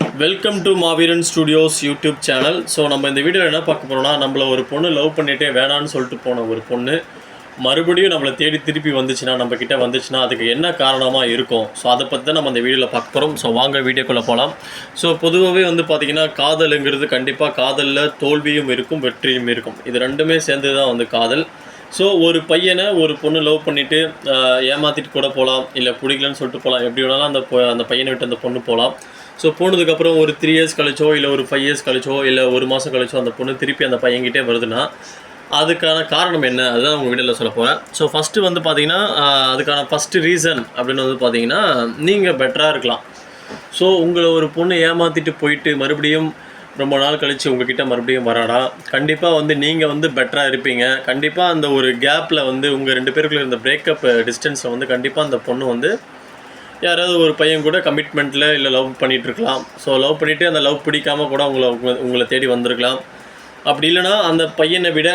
Welcome to Maaveeran studios YouTube channel so நம்ம இந்த வீடியோவில் என்ன பார்க்க போகிறோம்னா நம்மள ஒரு பொண்ணு லவ் பண்ணிகிட்டே வேணான்னு சொல்லிட்டு போன ஒரு பொண்ணு. மறுபடியும் நம்மளை தேடி திருப்பி வந்துச்சுன்னா நம்ம வந்துச்சுன்னா அதுக்கு என்ன காரணமாக இருக்கும்? ஸோ அதை பற்றி தான் நம்ம இந்த வீடியோவில் பார்க்க போகிறோம் ஸோ வாங்க வீடியோக்குள்ளே போகலாம் ஸோ பொதுவாகவே வந்து பார்த்திங்கன்னா காதலுங்கிறது கண்டிப்பாக காதலில் தோல்வியும் இருக்கும் வெற்றியும் இருக்கும். இது ரெண்டுமே சேர்ந்து தான் வந்து காதல். ஸோ ஒரு பையனை ஒரு பொண்ணு லவ் பண்ணிவிட்டு ஏமாற்றிட்டு கூட போகலாம் இல்லை பிடிக்கலன்னு சொல்லிட்டு போகலாம் எப்படி வேணாலும் அந்த அந்த பையனை விட்டு அந்த பொண்ணு போகலாம் ஸோ போனதுக்கப்புறம் ஒரு த்ரீ இயர்ஸ் கழிச்சோ இல்லை ஒரு ஃபைவ் இயர்ஸ் கழிச்சோ இல்லை ஒரு மாதம் கழிச்சோ அந்த பொண்ணு திருப்பி அந்த பையன்கிட்டே வருதுன்னா அதுக்கான காரணம் என்ன? அதுதான் உங்கள் வீடியோவில் சொல்ல போகிறேன் ஸோ ஃபஸ்ட்டு வந்து பார்த்தீங்கன்னா அதுக்கான ஃபஸ்ட்டு ரீசன் அப்படின்னு வந்து பார்த்தீங்கன்னா நீங்கள் பெட்டராக இருக்கலாம். ஸோ உங்களை ஒரு பொண்ணு ஏமாற்றிட்டு போயிட்டு மறுபடியும் ரொம்ப நாள் கழித்து உங்ககிட்ட மறுபடியும் வராடா கண்டிப்பாக வந்து நீங்கள் வந்து பெட்டராக இருப்பீங்க. கண்டிப்பாக அந்த ஒரு கேப்பில் வந்து உங்கள் ரெண்டு பேருக்குள்ள இருந்த பிரேக்கப் டிஸ்டன்ஸில் வந்து கண்டிப்பாக அந்த பொண்ணு வந்து யாராவது ஒரு பையன் கூட கமிட்மெண்ட்டில் இல்லை லவ் பண்ணிட்டு இருக்கலாம் ஸோ லவ் பண்ணிவிட்டு அந்த லவ் பிடிக்காமல் கூட உங்களை உங்களை தேடி வந்திருக்கலாம். அப்படி இல்லைன்னா அந்த பையனை விட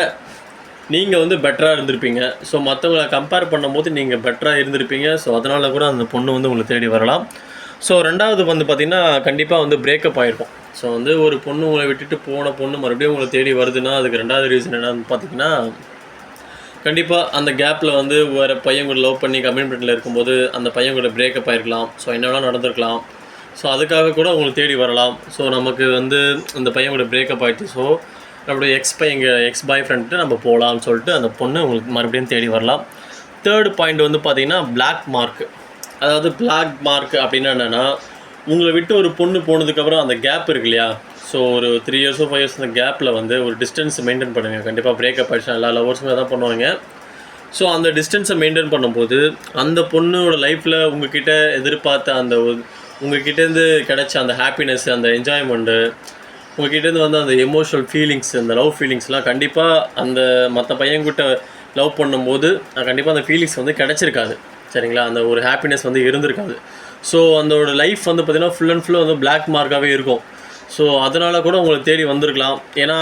நீங்கள் வந்து பெட்டராக இருந்திருப்பீங்க. ஸோ மற்றவங்களை கம்பேர் பண்ணும்போது நீங்கள் பெட்டராக இருந்திருப்பீங்க. ஸோ அதனால் கூட அந்த பொண்ணு வந்து உங்களை தேடி வரலாம். ஸோ ரெண்டாவது வந்து பார்த்திங்கன்னா கண்டிப்பாக வந்து பிரேக்கப் ஆகிருக்கும் ஸோ வந்து ஒரு பொண்ணு உங்களை விட்டுட்டு போன பொண்ணு மறுபடியும் உங்களை தேடி வருதுன்னா அதுக்கு ரெண்டாவது ரீசன் என்னன்னு பார்த்தீங்கன்னா கண்டிப்பாக அந்த கேப்பில் வந்து வேறு பையன் கூட லவ் பண்ணி கமிட்மெண்ட்டில் இருக்கும்போது அந்த பையன் கூட பிரேக்கப் ஆகிருக்கலாம் ஸோ என்னென்னா நடந்திருக்கலாம். ஸோ அதுக்காக கூட அவங்களை தேடி வரலாம். ஸோ நமக்கு வந்து அந்த பையன் கூட பிரேக்கப் ஆகிடுச்சு ஸோ நம்மளுடைய எக்ஸ் பையன் எக்ஸ் பாய் ஃப்ரெண்ட்டு நம்ம போகலாம்னு சொல்லிட்டு அந்த பொண்ணு உங்களுக்கு மறுபடியும் தேடி வரலாம். தேர்ட் பாயிண்ட் வந்து பார்த்தீங்கன்னா பிளாக் மார்க் அதாவது பிளாக் மார்க் அப்படின்னா என்னென்னா உங்களை விட்டு ஒரு பொண்ணு போனதுக்கப்புறம் அந்த கேப் இருக்கு இல்லையா? ஸோ ஒரு த்ரீ இயர்ஸோ ஃபைவ் இயர்ஸ் அந்த கேப்பில் வந்து ஒரு டிஸ்டன்ஸ் மெயின்டைன் பண்ணுங்கள் கண்டிப்பாக பிரேக்கப் ஆகிடுச்சு எல்லா லவர்ஸுமே தான் பண்ணுவாங்க. ஸோ அந்த டிஸ்டன்ஸை மெயின்டைன் பண்ணும்போது அந்த பொண்ணோட லைஃப்பில் உங்ககிட்ட எதிர்பார்த்த அந்த உங்ககிட்டேருந்து கிடைச்ச அந்த ஹாப்பினஸ் அந்த என்ஜாய்மெண்ட்டு உங்ககிட்டேருந்து வந்து அந்த எமோஷனல் ஃபீலிங்ஸ் அந்த லவ் ஃபீலிங்ஸ்லாம் கண்டிப்பாக அந்த மற்ற பையன்கிட்ட லவ் பண்ணும்போது கண்டிப்பாக அந்த ஃபீலிங்ஸ் வந்து கிடச்சிருக்காது. சரிங்களா? அந்த ஒரு ஹாப்பினஸ் வந்து இருந்திருக்காது. ஸோ அந்தோட லைஃப் வந்து பார்த்திங்கன்னா ஃபுல் அண்ட் ஃபுல்லாக வந்து பிளாக் மார்க்காகவே இருக்கும். ஸோ அதனால் கூட உங்களை தேடி வந்திருக்கலாம். ஏன்னா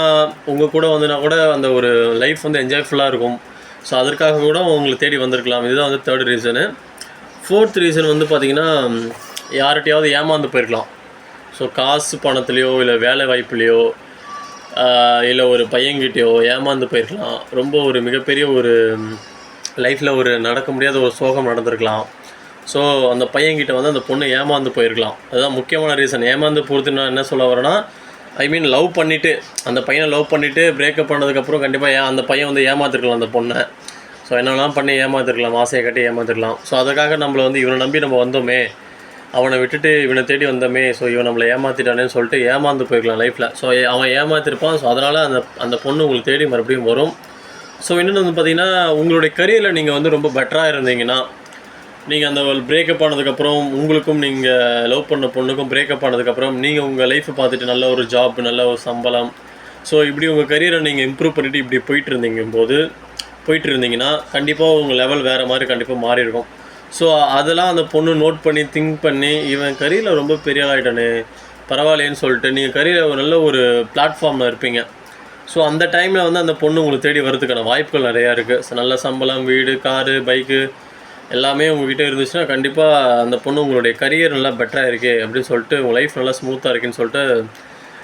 உங்கள் கூட வந்துனா கூட அந்த ஒரு லைஃப் வந்து என்ஜாய்ஃபுல்லாக இருக்கும். ஸோ அதற்காக கூட உங்களை தேடி வந்திருக்கலாம். இதுதான் வந்து தேர்ட் ரீசனு ஃபோர்த் ரீசன் வந்து பார்த்திங்கன்னா யார்கிட்டையாவது ஏமாந்து போயிருக்கலாம். ஸோ காசு பணத்துலேயோ இல்லை வேலை வாய்ப்புலேயோ இல்லை ஒரு பையன்கிட்டயோ ஏமாந்து போயிருக்கலாம். ரொம்ப ஒரு மிகப்பெரிய ஒரு லைஃப்பில் ஒரு நடக்க முடியாத ஒரு சோகம் நடந்திருக்கலாம். ஸோ அந்த பையன்கிட்ட வந்து அந்த பொண்ணு ஏமாந்து போயிருக்கலாம். அதுதான் முக்கியமான ரீசன் ஏமாந்து போகிறது நான் என்ன சொல்ல வரேன்னா ஐ மீன் லவ் பண்ணிவிட்டு அந்த பையனை லவ் பண்ணிவிட்டு பிரேக்கப் பண்ணதுக்கப்புறம் கண்டிப்பாக ஏன் அந்த பையன் வந்து ஏமாத்திருக்கலாம் அந்த பொண்ணை. ஸோ என்னெல்லாம் பண்ணி ஏமாத்திருக்கலாம்? ஆசையை கட்டி ஏமாத்திருக்கலாம். ஸோ அதுக்காக நம்மளை வந்து இவனை நம்பி நம்ம வந்தோமே. அவனை விட்டுட்டு இவனை தேடி வந்தோமே. ஸோ இவன் நம்மளை ஏமாத்திட்டானேன்னு சொல்லிட்டு ஏமாந்து போயிருக்கலாம் லைஃப்பில் ஸோ அவன் ஏமாத்திருப்பான். ஸோ அதனால் அந்த அந்த பொண்ணு உங்களுக்கு தேடி மறுபடியும் வரும். ஸோ இன்னொன்று வந்து பார்த்தீங்கன்னா உங்களுடைய கரியரில் நீங்கள் வந்து ரொம்ப பெட்டராக இருந்தீங்கன்னா நீங்கள் அந்த பிரேக்கப் ஆனதுக்கப்புறம் உங்களுக்கும் நீங்கள் லவ் பண்ண பொண்ணுக்கும் பிரேக்கப் ஆனதுக்கப்புறம் நீங்கள் உங்கள் லைஃப்பை பார்த்துட்டு நல்ல ஒரு ஜாப் நல்ல ஒரு சம்பளம். ஸோ இப்படி உங்கள் கரியரை நீங்கள் இம்ப்ரூவ் பண்ணிவிட்டு இப்படி போயிட்டு இருந்தீங்க போது போயிட்டு இருந்தீங்கன்னா கண்டிப்பாக உங்கள் லெவல் வேறு மாதிரி கண்டிப்பாக மாறி இருக்கும் ஸோ அதெல்லாம் அந்த பொண்ணு நோட் பண்ணி திங்க் பண்ணி இவன் கரியரில் ரொம்ப பெரிய ஆள் ஆகிட்டானே பரவாயில்லையேன்னு சொல்லிட்டு நீங்கள் கரியரில் ஒரு நல்ல ஒரு பிளாட்ஃபார்மில் இருப்பீங்க. ஸோ அந்த டைமில் வந்து அந்த பொண்ணு உங்களுக்கு தேடி வரதுக்கான வாய்ப்புகள் நிறையா இருக்குது ஸோ நல்ல சம்பளம் வீடு காரு பைக்கு எல்லாமே உங்ககிட்ட இருந்துச்சுன்னா கண்டிப்பாக அந்த பொண்ணு உங்களுடைய கரியர் நல்லா பெட்டராக இருக்குது அப்படின்னு சொல்லிட்டு உங்கள் லைஃப் நல்லா ஸ்மூத்தாக இருக்குன்னு சொல்லிட்டு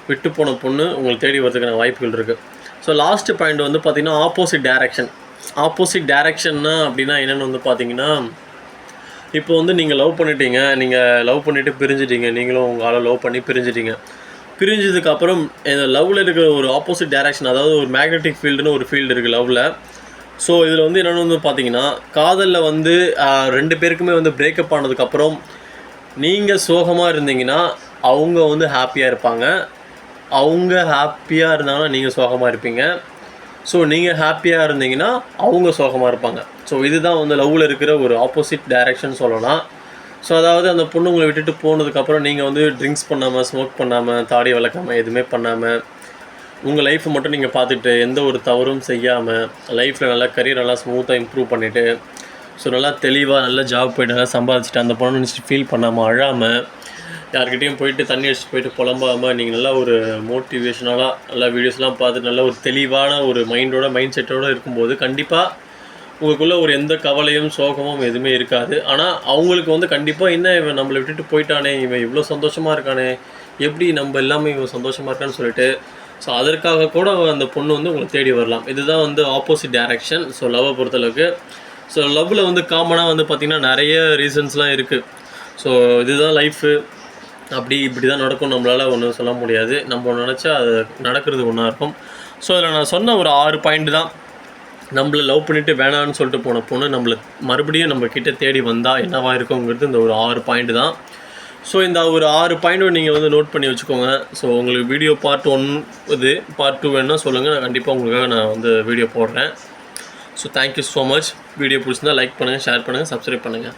விட்டு போன பொண்ணு உங்களை தேடி வரதுக்கான வாய்ப்புகள் இருக்குது ஸோ லாஸ்ட்டு பாயிண்ட் வந்து பார்த்திங்கன்னா ஆப்போசிட் டேரெக்ஷன் ஆப்போசிட் டேரக்ஷன்னா அப்படின்னா என்னென்னு வந்து பார்த்தீங்கன்னா இப்போ வந்து நீங்கள் லவ் பண்ணிட்டீங்க நீங்கள் லவ் பண்ணிவிட்டு பிரிஞ்சிட்டீங்க நீங்களும் உங்களால் லவ் பண்ணி பிரிஞ்சிட்டீங்க. பிரிஞ்சதுக்கப்புறம் இந்த லவ்வில் இருக்கிற ஒரு ஆப்போசிட் டேரக்ஷன் அதாவது ஒரு மேக்னெட்டிக் ஃபீல்டுன்னு ஒரு ஃபீல்டு இருக்குது லவ்வில் ஸோ இதில் வந்து என்னென்னு வந்து பார்த்தீங்கன்னா காதலில் வந்து ரெண்டு பேருக்குமே வந்து பிரேக்கப் ஆனதுக்கப்புறம் நீங்கள் சோகமாக இருந்தீங்கன்னா அவங்க வந்து ஹாப்பியாக இருப்பாங்க. அவங்க ஹாப்பியாக இருந்தாங்கன்னா நீங்கள் சோகமாக இருப்பீங்க. ஸோ நீங்கள் ஹாப்பியாக இருந்தீங்கன்னா அவங்க சோகமாக இருப்பாங்க. ஸோ இதுதான் வந்து லவ்வில் இருக்கிற ஒரு ஆப்போசிட் டைரக்ஷன் சொல்லலாம். ஸோ அதாவது அந்த பொண்ணு உங்களை விட்டுட்டு போனதுக்கப்புறம் நீங்கள் வந்து ட்ரிங்க்ஸ் பண்ணாமல் ஸ்மோக் பண்ணாமல் தாடி வளர்க்காமல் எதுவுமே பண்ணாமல் உங்கள் லைஃப்பை மட்டும் நீங்கள் பார்த்துட்டு எந்த ஒரு தவறும் செய்யாமல் லைஃப்பில் நல்லா கரியர் நல்லா ஸ்மூத்தாக இம்ப்ரூவ் பண்ணிவிட்டு ஸோ நல்லா தெளிவாக நல்லா ஜாப் போயிட்டு நல்லா சம்பாதிச்சுட்டு அந்த பொண்ணு நினச்சிட்டு ஃபீல் பண்ணாமல் அழாமல் யார்கிட்டையும் போயிட்டு தண்ணி அடிச்சுட்டு போயிட்டு புலம்பாமல் நீங்கள் நல்லா ஒரு மோட்டிவேஷனலாக நல்லா வீடியோஸ்லாம் பார்த்து நல்ல ஒரு தெளிவான ஒரு மைண்டோட மைண்ட் செட்டோடு இருக்கும்போது கண்டிப்பாக உங்களுக்குள்ளே ஒரு எந்த கவலையும் சோகமும் எதுவுமே இருக்காது. ஆனால் அவங்களுக்கு வந்து கண்டிப்பாக என்ன இவன் நம்மளை விட்டுட்டு போயிட்டானே இவன் இவ்வளோ சந்தோஷமாக இருக்கானே எப்படி நம்ம எல்லாமே இவன் சந்தோஷமாக இருக்கான்னு சொல்லிட்டு ஸோ அதற்காக கூட அந்த பொண்ணு வந்து உங்களை தேடி வரலாம். இதுதான் வந்து ஆப்போசிட் டைரக்ஷன் ஸோ லவ்வை பொறுத்தளவுக்கு ஸோ லவ்வில் வந்து காமனாக வந்து பார்த்திங்கன்னா நிறைய ரீசன்ஸ்லாம் இருக்குது ஸோ இதுதான் லைஃபு அப்படி இப்படி தான் நடக்கும். நம்மளால் ஒன்றும் சொல்ல முடியாது. நம்ம நினச்சா அது நடக்கிறது ஒன்றா இருக்கும். ஸோ அதில் நான் சொன்ன ஒரு ஆறு பாயிண்ட் தான். நம்மளை லவ் பண்ணிவிட்டு வேணான்னு சொல்லிட்டு போன பொண்ணு நம்மளை மறுபடியும் நம்ம கிட்டே தேடி வந்தால் என்னவாக இருக்குங்கிறது இந்த ஒரு ஆறு பாயிண்ட் தான். ஸோ இந்த ஒரு ஆறு பாயிண்ட்டும் நீங்கள் வந்து நோட் பண்ணி வச்சுக்கோங்க. ஸோ உங்களுக்கு வீடியோ பார்ட் ஒன் இது பார்ட் டூ வேணால் சொல்லுங்கள் நான் கண்டிப்பாக உங்களுக்காக நான் வந்து வீடியோ போடுறேன். So thank you so much video பிடிச்சிருந்தால் லைக் பண்ணுங்கள் ஷேர் பண்ணுங்கள் சப்ஸ்கிரைப் பண்ணுங்கள்